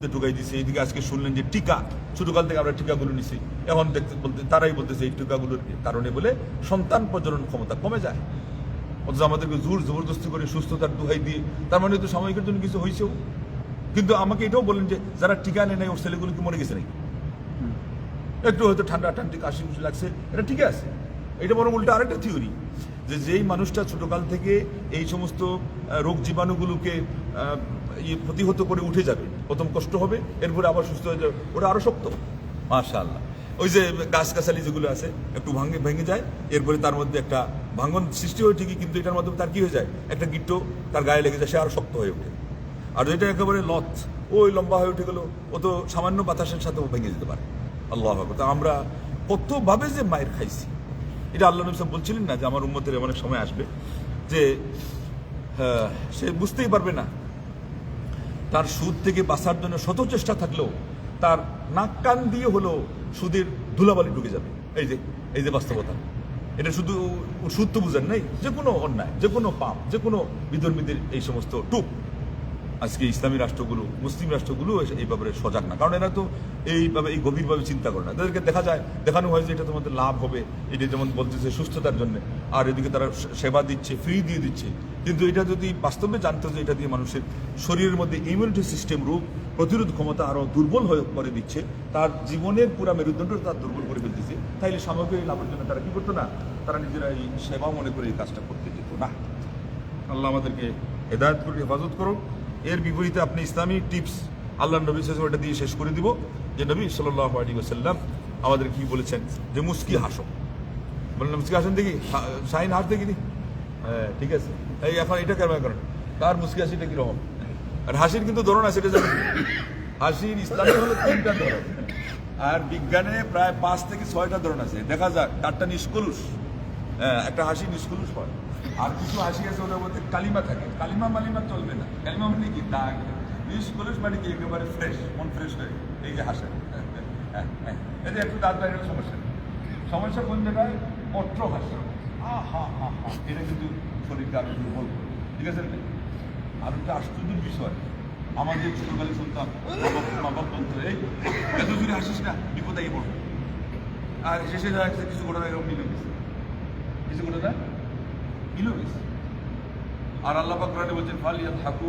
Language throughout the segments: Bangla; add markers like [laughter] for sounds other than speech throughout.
ঢুকাই দিছে এইদিকে আজকে শুনলেন যে টিকা ছোটকাল থেকে আমরা টিকাগুলো নিছি এখন দেখতে বলতে তারাই বলতেছে এই টিকাগুলোর কারণে বলে সন্তান প্রজনন ক্ষমতা কমে যায় অথচ আমাদেরকে জোর জবরদস্তি করে সুস্থতার দোহাই দিয়ে তার মানে তো সাময়িকের জন্য কিছু হয়েছেও কিন্তু আমাকে এটাও বলেন যে যারা টিকা নেয় নাই ওর ছেলেগুলো কি মরে গেছে নাকি একটু হয়তো ঠান্ডা ঠান্ডি কাশি কুশি লাগছে এটা ঠিক আছে এটা বরং উল্টো আরেকটা থিওরি যে যেই মানুষটা ছোটকাল থেকে এই সমস্ত রোগ জীবাণুগুলোকে ইয়ে প্রতিহত করে উঠে যাবে, প্রথম কষ্ট হবে, এরপরে আবার সুস্থ হয়ে যাবে ওটা আরও শক্ত। মাশাআল্লাহ। ওই যে গাছ গাছালি যেগুলো আছে, একটু ভাঙে, ভেঙে যায়, এরপরে তার মধ্যে একটা ভাঙন সৃষ্টি হয় ঠিকই, কিন্তু এটার মাধ্যমে তার কী হয়ে যায়? একটা গিট্ট তার গায়ে লেগে যায়, সে আরও শক্ত হয়ে ওঠে। আর যেটা একেবারে লত ওই লম্বা হয়ে উঠে গেলো, ও তো সামান্য বাতাসের সাথেও ভেঙে যেতে পারে। আল্লাহ আমরা কতভাবে যে মায়ের খাইছি এটা আল্লাহ নবী বলছিলেন না যে আমার উম্মতের অনেক সময় আসবে যে সে বুঝতেই পারবে না। তার সুদ থেকে বাঁচার জন্য শত চেষ্টা থাকলেও তার নাক কান দিয়ে হলেও সুদের ধুলাবালি ঢুকে যাবে। এই যে এই যে বাস্তবতা। এটা শুধু সুদ তো বুঝেন নাই, যে কোনো অন্যায়, যে কোনো পাপ, যে কোনো বিধর্মীদের এই সমস্ত টুপ। আজকে ইসলামী রাষ্ট্রগুলো, মুসলিম রাষ্ট্রগুলো এই ব্যাপারে সজাগ না। কারণ এরা তো এইভাবে এই গভীরভাবে চিন্তা করে না। তাদেরকে দেখা যায়, দেখানো হয় যে এটা তোমাদের লাভ হবে, এটা যেমন বলতেছে সুস্থতার জন্য। আর এদিকে তারা সেবা দিচ্ছে ফ্রি দিয়ে দিচ্ছে। কিন্তু এটা যদি বাস্তবে জানতো যে এটা দিয়ে মানুষের শরীরের মধ্যে ইমিউনিটি সিস্টেম রোগ প্রতিরোধ ক্ষমতা আরও দুর্বল হয়ে করে দিচ্ছে, তার জীবনের পুরা মেরুদণ্ড তার দুর্বল করে ফেলতেছে, তাইলে সামগ্রিক লাভের জন্য তারা কি করতো না? তারা নিজেরা এই সেবা মনে করে এই কাজটা করতে যেত। না। আল্লাহ আমাদেরকে হেদায়ত করে হেফাজত করুন এর বিপরীতে আপনি ইসলামী টিপস আল্লাহ নবী আলাইহি ওটা দিয়ে শেষ করে দিব যে নবী সাল্লাল্লাহু আলাইহি ওয়াসাল্লাম আমাদের কি বলেছেন যে মুস্কি হাসো। বললাম মুস্কি হাসেন দেখি শাহিন হাস দেখি। দি হ্যাঁ ঠিক আছে। এই এখন এটা কেমন করেন কার মুস্কি হাসিটা কীরকম আর হাসির কিন্তু ধরন আছে এটা জানেন? হাসির ইসলামে হলো তিনটা ধরন। আর বিজ্ঞানে প্রায় পাঁচ থেকে ছয়টা ধরন আছে। দেখা যাক তারটা নিষ্কলুষ। হ্যাঁ, একটা হাসি নিষ্কলুষ হয়। আর কিছু হাসি আছে ওটার মধ্যে, কালিমা থাকে। কালিমা মালিমা চলবে না। কালিমা মানে কি? দাগ। ইউজ নিষ্কলুষ মানে কি? একেবারে ফ্রেশ মন ফ্রেশ হয়ে এই যে হাসে। যে একটু দাঁত বাইরের সমস্যা সমস্যা কোন জায়গায়? অট্র হাসি। আহা, হা হা। হা এটা কিন্তু শরীরকে আরও দুর্বল। ঠিক আছে? আর একটা আশ্চর্যের বিষয়। আমাদের ছোটকালে শুনতাম মা বাবা বলতো এই এত দূরে হাসিস না, বিপদ আই পড়বে। আর শেষে কিছু ঘটনা এরকম মিলে গেছে। কিছু ঘটনা? গেছে আর আল্লাহ বলছেন ফালিয়া থাকু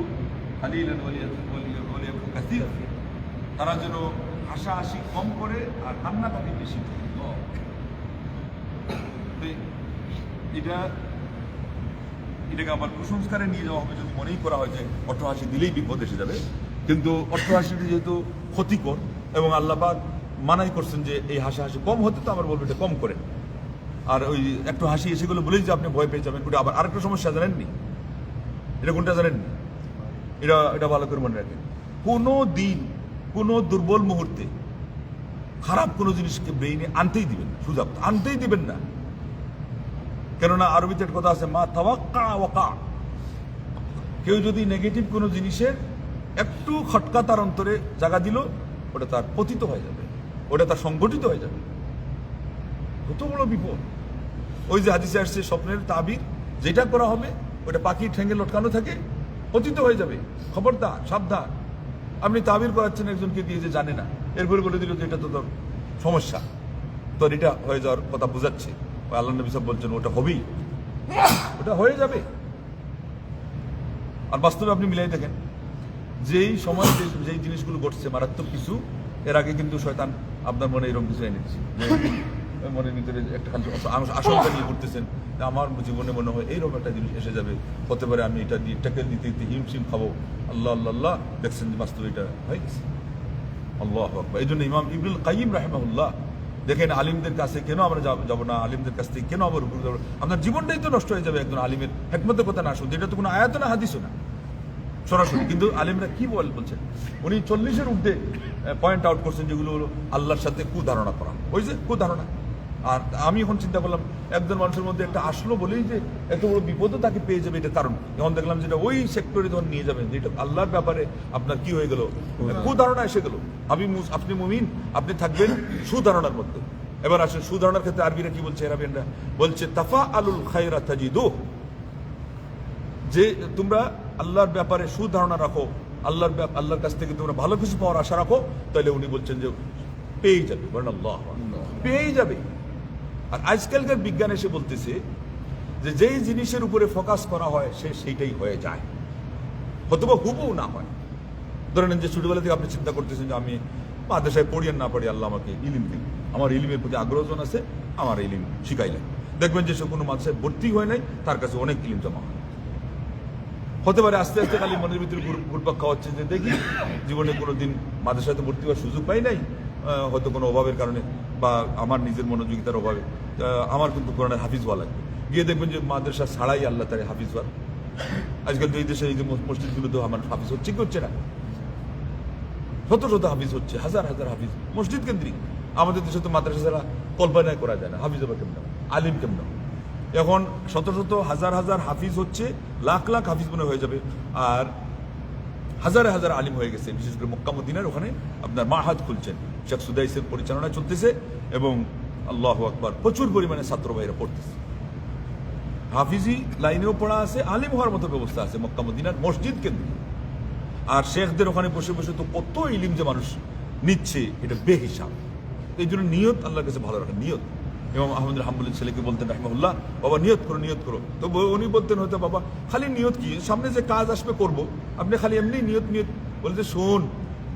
তারা যেন হাসাহাসি কম করে আর কান্নাকাটি বেশি করে। এটা, এটাকে আবার কুসংস্কারে নিয়ে যাওয়া হবে যদি মনেই করা হয় যে অট্টহাসি দিলেই বিপদ এসে যাবে। কিন্তু অট্টহাসিটি যেহেতু ক্ষতিকর এবং আল্লাহবাদ মানাই করছেন যে এই হাসি হাসি কম হতে তো আমার বলব এটা কম করেন আর ওই একটু হাসি এসেগুলো বলেই যে আপনি ভয় পেয়ে যাবেন। ওটা আবার আরেকটা সমস্যা জানেননি? এটা কোনটা জানেননি? এটা এটা ভালো করে মনে রাখেন। কোনো দিন, কোনো দুর্বল মুহূর্তে খারাপ কোনো জিনিসকে ব্রেইনে আনতেই দিবেন না সুযোগ আনতেই দিবেন না। কেননা আরবিতে একটা কথা আছে, মা তাওয়াক্কা ওয়াকা। কেউ যদি নেগেটিভ কোনো জিনিসের একটু খটকা তার অন্তরে জায়গা দিল, ওটা তার পতিত হয়ে যাবে, ওটা তার সংগঠিত হয়ে যাবে। কত বড় বিপদ। ওই যে হাদিসে আসছে, স্বপ্নের তাবির, যেটা করা হবে ওটা পাখির ঠেঙ্গে লটকানো থাকে, পতিত হয়ে যাবে। খবরদার, সাবধান। আপনি তাবির করাচ্ছেন একজনকে দিয়ে যে জানে না। এরপরে বলে দিল যে এটা তো তোর সমস্যা। তোর এটা হয়ে যাওয়ার কথা বোঝাচ্ছে। আল্লাহ নবী সাহেব বলছেন, ওটা হবেই। ওটা হয়ে যাবে। আর বাস্তবে আপনি মিলাই দেখেন, যেই সময় যেই জিনিসগুলো ঘটছে, মারাত্মক কিছু, এর আগে কিন্তু শয়তান আপনার মনে এরকম কিছু এনেছে। মনের ভিতরে একটা আশঙ্কা নিয়ে ঘুরতেছেন যে আমার জীবনে মনে হয় এইরকম একটা জিনিস এসে যাবে। হতে পারে আমি এটা দিয়ে ট্যাকেল দিতে দিতে হিমশিম খাব। আল্লাহ আল্লাহ আল্লাহ দেখছেন যে বাস্তবে এটা হয়ে গেছে। আল্লাহ আকবার। এই জন্য ইমাম ইবনুল কাইম রাহেমাহুল্লাহ দেখেন, আলিমদের কাছে কেন আমরা যাব- না? আলিমদের কাছ থেকে কেন আবার উপরে যাব? আপনার জীবনটাই তো নষ্ট হয়ে যাবে একজন আলিমের। হেকমতের কথা না শুনতে। এটা তো কোনো আয়াত না হাদিসও না। সরাসরি। কিন্তু আলিমরা কি বল বলছেন? উনি চল্লিশের ঊর্ধ্বে পয়েন্ট আউট করছেন যেগুলো হলো আল্লাহর সাথে কুধারণা করা। ওই যে কুধারণা। আর আমি এখন চিন্তা করলাম একজন মানুষের মধ্যে একটা আসলো বলেই যে এত বড় বিপদও তাকে পেয়ে যাবে এটা কারণ। যখন দেখলাম যেটা ওই সেক্টরে যখন নিয়ে যাবেন যেটা আল্লাহর ব্যাপারে আপনার কি হয়ে গেল? কুধারণা এসে গেল। আমি আপনি মুমিন আপনি থাকবেন সুধারণার মধ্যে। এবার আসেন সুধারণার ক্ষেত্রে আরবিরা কি বলছে আরবিয়ানরা বলছে তাফা আলুল খায়রা তাজিদুহ যে তোমরা আল্লাহর ব্যাপারে সুধারণা রাখো আল্লাহর আল্লাহর কাছ থেকে তোমরা ভালো কিছু পাওয়ার আশা রাখো তাহলে উনি বলছেন যে পেয়ে যাবে। বলেন আল্লাহ পেয়েই যাবে। আর আজকালকার বিজ্ঞান এসে বলতেছে যে যেই জিনিসের উপরে ফোকাস করা হয়, সে সেইটাই হয়ে যায়। হয়তোবা হুবও না হয়। ধরে নেন যে ছোটবেলা থেকে আপনি চিন্তা করতেছেন যে আমি মাদ্রাসায় পড়ি আর না পড়ি, আল্লাহ আমাকে ইলিম দিন আমার ইলিমের প্রতি আগ্রহজন আছে, আমার ইলিম শিখাইলেন। দেখবেন যে সে কোনো মাদ্রাসায় ভর্তি হয় নাই, তার কাছে অনেক ইলিম জমা হয়। হতে পারে আস্তে আস্তে খালি মনের ভিতরে ঘুর- ঘুরপাক খাওয়াচ্ছে যে দেখি, জীবনে কোনো দিন তো ভর্তি হওয়ার সুযোগ পাই নাই হয়তো কোনো অভাবের কারণে বা আমার নিজের মনোযোগিতার অভাবে আমার কিন্তু কোরআনের হাফিজ হওয়া লাগবে। গিয়ে দেখবেন যে মাদ্রাসা ছাড়াই আল্লাহ তার হাফিজ হওয়ার। আজকাল তো এই দেশে এই যে মসজিদগুলো তো আমার হাফিজ হচ্ছে কি হচ্ছে না। শত শত হাফিজ হচ্ছে, হাজার হাজার হাফিজ, মসজিদ কেন্দ্রিক। আমাদের দেশে তো মাদ্রাসা ছাড়া কল্পনায় করা যায় না, হাফিজ হবে কেমন আলিম কেমন এখন শত শত হাজার হাজার হাফিজ হচ্ছে, লাখ লাখ হাফিজ মনে হয়ে যাবে। আর হাজারে হাজার আলিম হয়ে গেছে, বিশেষ করে মক্কামুদ্দিনের ওখানে আপনার মাহাদ খুলছেন। শেখ সুদাইসের পরিচালনা চলতেছে এবং আল্লাহ আকবার প্রচুর পরিমাণে ছাত্র ভাইরা পড়তেছে। হাফিজি লাইনেও পড়া আছে, আলিম হওয়ার মতো ব্যবস্থা আছে মক্কামুদ্দিনার মসজিদ কেন্দ্রিক। আর শেখদের ওখানে বসে বসে তো কত ইলিম যে মানুষ নিচ্ছে, এটা বেহিসাব। এই জন্য নিয়ত আল্লাহর কাছে ভালো রাখেন, নিয়ত। এবং আহমদ হাম্বুলের ছেলেকে বলতেন রাহমাহুল্লাহ বাবা নিয়ত করো নিয়ত করো। তো উনি বলতেন হয়তো বাবা খালি নিয়ত কি? সামনে যে কাজ আসবে করব। আপনি খালি এমনি নিয়ত নিয়ত বলতে শোন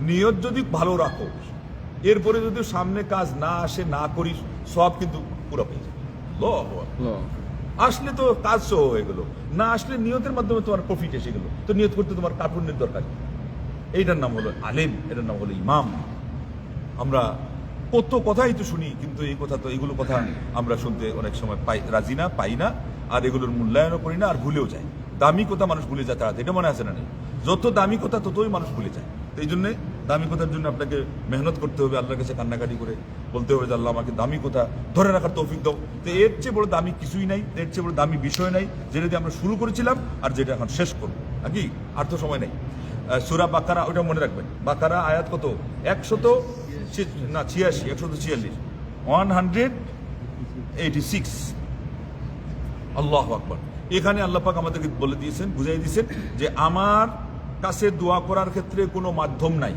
নিয়ত যদি ভালো রাখো এরপরে যদি সামনে কাজ না আসে না করিস সব কিন্তু পুরো পেয়ে যাবে। আসলে তো কাজ সহ হয়ে গেল। না আসলে নিয়তের মাধ্যমে তোমার প্রফিট এসে গেল। তো নিয়ত করতে তোমার কার্টুনের দরকার এইটার নাম হলো আলেম এটার নাম হলো ইমাম। আমরা কত কথাই তো শুনি, কিন্তু এই কথা তো, এগুলো কথা আমরা শুনতে অনেক সময় পাই, রাজি না, পাই না, আর এগুলোর মূল্যায়নও করি না, আর ভুলেও যায় দামি কথা মানুষ ভুলে যায় তাড়াতাড়ি, এটা মনে আছে না যত দামি কথা, ততই মানুষ ভুলে যায়। তো এই জন্যে দামি কথার জন্য আপনাকে মেহনত করতে হবে, আল্লাহর কাছে কান্নাকাটি করে বলতে হবে যে, আল্লাহ, আমাকে দামি কথা ধরে রাখার তৌফিক দাও। তো এর চেয়ে বড় দামি কিছুই নাই, এর চেয়ে বড় দামি বিষয় নাই, যেটা দিয়ে আমরা শুরু করেছিলাম আর যেটা এখন শেষ করব। নাকি? আর তো সময় নেই। সুরা বাকারা, ওটা মনে রাখবেন। বাকারা আয়াত কত? একশত না, ছিয়াশি, একশত ছিয়াল্লিশ। ওয়ান হান্ড্রেড এইটি সিক্স আল্লাহ আকবর। এখানে আল্লাহ পাক আমাদেরকে বলে দিয়েছেন, বুঝাই দিয়েছেন যে আমার কাছে দোয়া করার ক্ষেত্রে কোনো মাধ্যম নাই,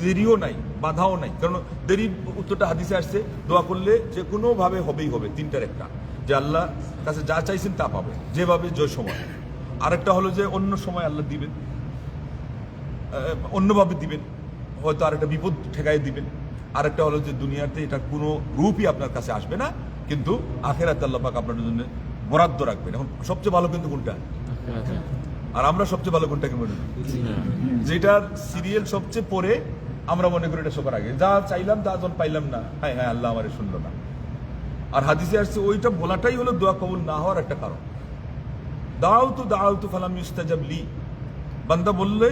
দেরিও নাই, বাধাও নাই। কারণ দেরি, উত্তরটা হাদিসে আসছে, দোয়া করলে যে কোনোভাবে হবেই হবে, তিনটার একটা। যে আল্লাহ কাছে যা চাইছেন তা পাবে, যেভাবে যে সময়। আরেকটা হলো যে অন্য সময় আল্লাহ দিবেন অন্যভাবে দিবেন। হয়তো আর একটা বিপদ ঠেকাই দিবেন আরেকটা হলো যে দুনিয়াতে এটা কোনো রূপই আপনার কাছে আসবে না কিন্তু আখেরাত আল্লাহ পাক আপনার জন্য বরাদ্দ রাখবেন। এখন সবচেয়ে ভালো কিন্তু কোনটা? আর আমরা সবচেয়ে ভালো কোনটাকে মনে করি? যেটার সিরিয়াল সবচেয়ে পরে আমরা মনে করি এটা সবার আগে। যা চাইলাম তা যখন পাইলাম না হ্যাঁ হ্যাঁ আল্লাহ আমারে শুনলো না। আর হাদিসে আসছে ওইটা বলাটাই হলো দোয়া কবুল না হওয়ার একটা কারণ। দাও তো দাও তো ফালাম ইস্তাজাব লি। বান্দা বললে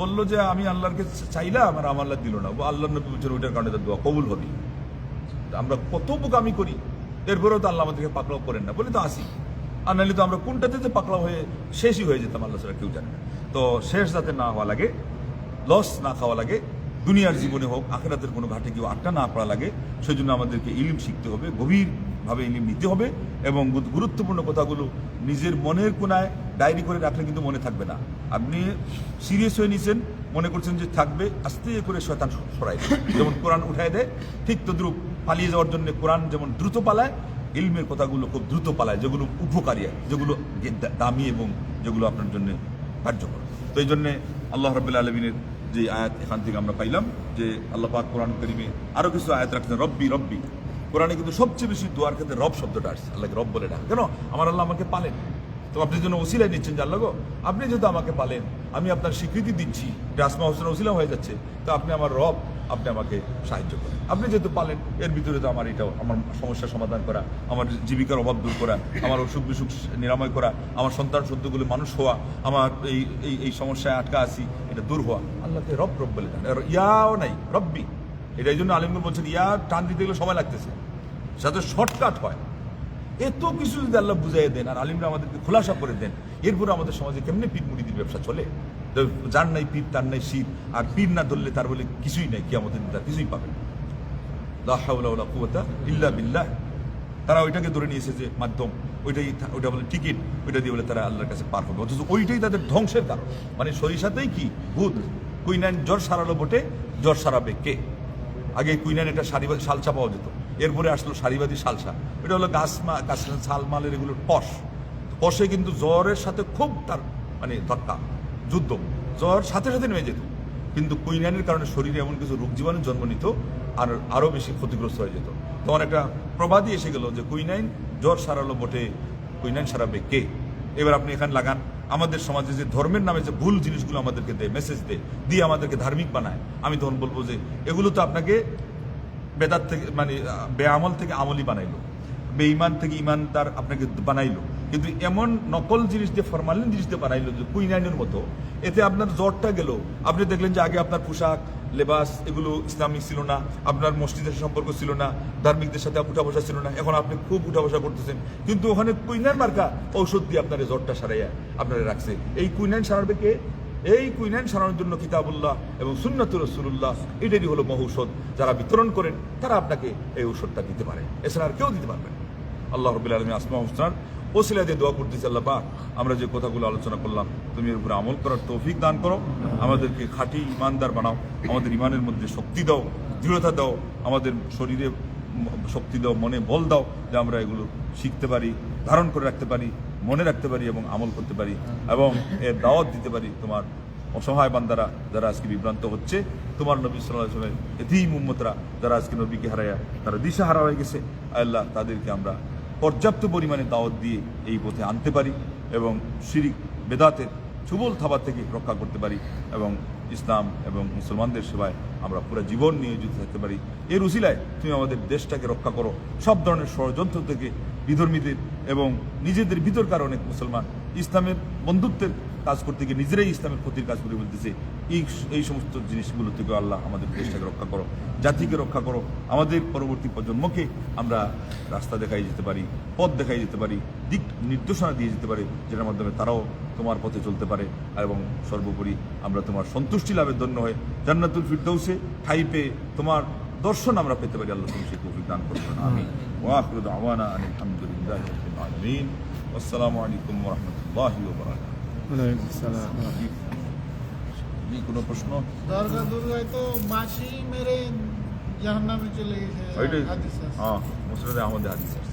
বলল যে আমি আল্লাহকে চাইলাম আর আমার দিল না। আল্লাহ নবী বলছেন, ওইটার কারণে তার দোয়া কবুল হবে। আমরা কত বোকামি করি, এরপরেও তো আল্লাহ আমাদেরকে পাকড়াও করেন না। বলে তো আসি। আর নাহলে তো আমরা কোনটাতে যে পাকড়াও হয়ে শেষই হয়ে যেতাম, আল্লাহ ছাড়া কেউ জানে না। তো শেষ যাতে না হওয়া লাগে লস না খাওয়া লাগে, দুনিয়ার জীবনে হোক, আখেরাতের কোনো ঘাটে কেউ আটটা না পড়া লাগে সেই জন্য আমাদেরকে ইলিম শিখতে হবে, গভীরভাবে ইলিম নিতে হবে এবং গুরুত্বপূর্ণ কথাগুলো নিজের মনের কোনায় ডায়েরি করে রাখলে কিন্তু মনে থাকবে না। আপনি সিরিয়াস হয়ে নিছেন মনে করছেন যে থাকবে আস্তে করে শয়তান সরাই [coughs] যেমন কোরআন উঠায় দেয় ঠিক তদ্রুপ পালিয়ে যাওয়ার জন্য কোরআন যেমন দ্রুত পালায় ইলমের কথাগুলো খুব দ্রুত পালায় যেগুলো উপকারী যেগুলো দামি এবং যেগুলো আপনার জন্য কার্যকর। তো এই জন্যে আল্লাহ রবিল্লা আলমিনের যে আয়াত এখান থেকে আমরা পাইলাম যে আল্লাহ পাক কোরআন করিমে আরও কিছু আয়াত রাখছেন রব্বি রব্বি। কোরআনে কিন্তু সবচেয়ে বেশি দোয়ার ক্ষেত্রে রব শব্দটা আসছে আল্লাহকে রব বলে ডাক। কেন? আমার আল্লাহ আমাকে পালেন। তো আপনি জন্য ওসিলাই নিচ্ছেন গো। আপনি যেহেতু আমাকে পালেন, আমি আপনার স্বীকৃতি দিচ্ছি। যে আসমা হোসেন ওসিলা হয়ে যাচ্ছে। তো আপনি আমার রব, আপনি আমাকে সাহায্য করেন। আপনি যেহেতু পালেন, এর ভিতরে তো আমার এটাও, আমার সমস্যার সমাধান করা, আমার জীবিকার অভাব দূর করা, আমার অসুখ বিসুখ নিরাময় করা, আমার সন্তান সদ্যগুলো মানুষ হওয়া, আমার এই এই এই সমস্যায় আটকা আছি, এটা দূর হওয়া। আল্লাহকে রব রব বলে আর ইয়াও নাই, রব্বি। এটা এই জন্য আলিমগুল বলছেন, ইয়া টান দিতে গেলে সময় লাগতেছে। যাতে শর্টকাট হয়। এত কিছু যদি আল্লাহ বুঝাই দেন আর আলিমরা আমাদেরকে খোলাসা করে দেন, এরপরে আমাদের সমাজে কেমনি পীর মুড়িদির ব্যবসা চলে? যার নাই পীর, তার নাই শীত আর পীর না ধরলে তার বলে কিছুই নাই কি আমাদের তার কিছুই পাবে ইল্লা বিল্লাহ। তারা ওইটাকে ধরে নিয়েছে যে মাধ্যম, ওইটাই ওইটা বলে টিকিট, ওইটা দিয়ে বলে তারা আল্লাহর কাছে পার হবে। অথচ ওইটাই তাদের ধ্বংসের কারণ। মানে সরিষাতেই কি? ভূত। কুইনাইন জ্বর সারালো বটে, জ্বর সারাবে কে? আগে কুইনাইন এটা সারিবাদী সালসা পাওয়া যেত। এরপরে আসলো সারিবাদী সালসা। এটা হলো গাছ মা গাছ শালমালের এগুলোর পশ পশে কিন্তু জ্বরের সাথে খুব তার মানে ধাক্কা, যুদ্ধ। জ্বর সাথে সাথে নেমে যেত। কিন্তু কুইনাইনের কারণে শরীরে এমন কিছু রোগ জীবাণু জন্ম নিত আর আরও বেশি ক্ষতিগ্রস্ত হয়ে যেত। তখন একটা প্রবাদই এসে গেল যে কুইনাইন জ্বর সারালো বটে। কুইনাইন সারাবে কে? এবার আপনি এখানে লাগান। আমাদের সমাজে যে ধর্মের নামে যে ভুল জিনিসগুলো আমাদেরকে দেয় মেসেজ দেয়, দিয়ে আমাদেরকে ধার্মিক বানায়, আমি তখন বলব যে এগুলো তো আপনাকে বেদাত থেকে মানে বেআমল থেকে আমলি বানাইলো। বেঈমান থেকে ইমান তার আপনাকে বানাইলো। কিন্তু এমন নকল জিনিস দিয়ে, ফরমালিন জিনিস দিয়ে বানাইলো যে কুইনাইনের মতো। এতে আপনার জ্বরটা গেল। আপনি দেখলেন যে আগে আপনার পোশাক, লেবাস এগুলো ইসলামিক ছিল না, আপনার মসজিদের সম্পর্ক ছিল না, ধার্মিকদের সাথে উঠা বসা ছিল না। এখন আপনি খুব উঠা বসা করতেছেন। কিন্তু ওখানে কুইনাইন মার্কা ঔষধ দিয়ে আপনার জ্বরটা সারাইয়া আপনারা রাখছে। এই কুইনাইন সারাবে কে? এই কুইনাইন সারানোর জন্য কিতাবুল্লাহ এবং সুন্নাতুর রসুল্লাহ এটারই হলো মহৌষধ যারা বিতরণ করেন, তারা আপনাকে এই ঔষধটা দিতে পারে। এছাড়া আর কেউ দিতে পারবেন আল্লাহ রবিল আলমী আসমা হুসনার ওসিলা দিয়ে দোয়া করতেছি, আল্লাহ পাক, আমরা যে কথাগুলো আলোচনা করলাম, তুমি এর উপরে আমল করার তৌফিক দান করো। আমাদেরকে খাঁটি ইমানদার বানাও। আমাদের ইমানের মধ্যে শক্তি দাও, দৃঢ়তা দাও। আমাদের শরীরে শক্তি দাও, মনে বল দাও যে আমরা এগুলো শিখতে পারি, ধারণ করে রাখতে পারি। মনে রাখতে পারি এবং আমল করতে পারি এবং এর দাওয়াত দিতে পারি তোমার অসহায় বান্দারা যারা আজকে বিভ্রান্ত হচ্ছে। তোমার নবী সাল্লাহ আসলামের এতেই মুম্মতরা যারা আজকে নবীকে হারায়া, তারা দিশা হারা হয়ে গেছে। আল্লাহ তাদেরকে আমরা পর্যাপ্ত পরিমাণে দাওয়াত দিয়ে এই পথে আনতে পারি এবং শিরিক, বেদাতের সুবল থাবা থেকে রক্ষা করতে পারি এবং ইসলাম এবং মুসলমানদের সেবায় আমরা পুরো জীবন নিয়োজিত থাকতে পারি। এর উসিলায় তুমি আমাদের দেশটাকে রক্ষা করো। সব ধরনের ষড়যন্ত্র থেকে বিধর্মীদের এবং নিজেদের ভিতরকার অনেক মুসলমান ইসলামের বন্ধুত্বের কাজ করতে গিয়ে নিজেরাই ইসলামের ক্ষতির কাজ করে বলতেছে। এই এই সমস্ত জিনিসগুলো থেকে আল্লাহ আমাদের দেশটাকে রক্ষা করো, জাতিকে রক্ষা করো। আমাদের পরবর্তী প্রজন্মকে আমরা রাস্তা দেখাই যেতে পারি, পথ দেখাই যেতে পারি, দিক নির্দেশনা দিয়ে যেতে পারি, যেটার মাধ্যমে তারাও তোমার পথে চলতে পারে। এবং সর্বোপরি আমরা তোমার সন্তুষ্টি লাভের জন্য হয়ে জান্নাতুল ফিরদৌসে ঠাই পেয়ে তোমার দর্শন আমরা পেতে পারি। আল্লাহ তুমি সেই তৌফিক দান করবেন আমি ওয়াখরুদ আওয়ানা আলহামদুলিল্লাহ রাব্বিল আলামিন আসসালামু আলাইকুম ওয়া রাহমাতুল্লাহি ওয়া বারাকাতুহু ওয়ালাইকুম আসসালাম কি কোনো প্রশ্ন দরগা দুর্গায় তো মাসি মেরে জাহান্নামে চলে গেছে ওইটাই হাদিস আছে। হ্যাঁ মুসলিম আহমদ হাদিস আছে।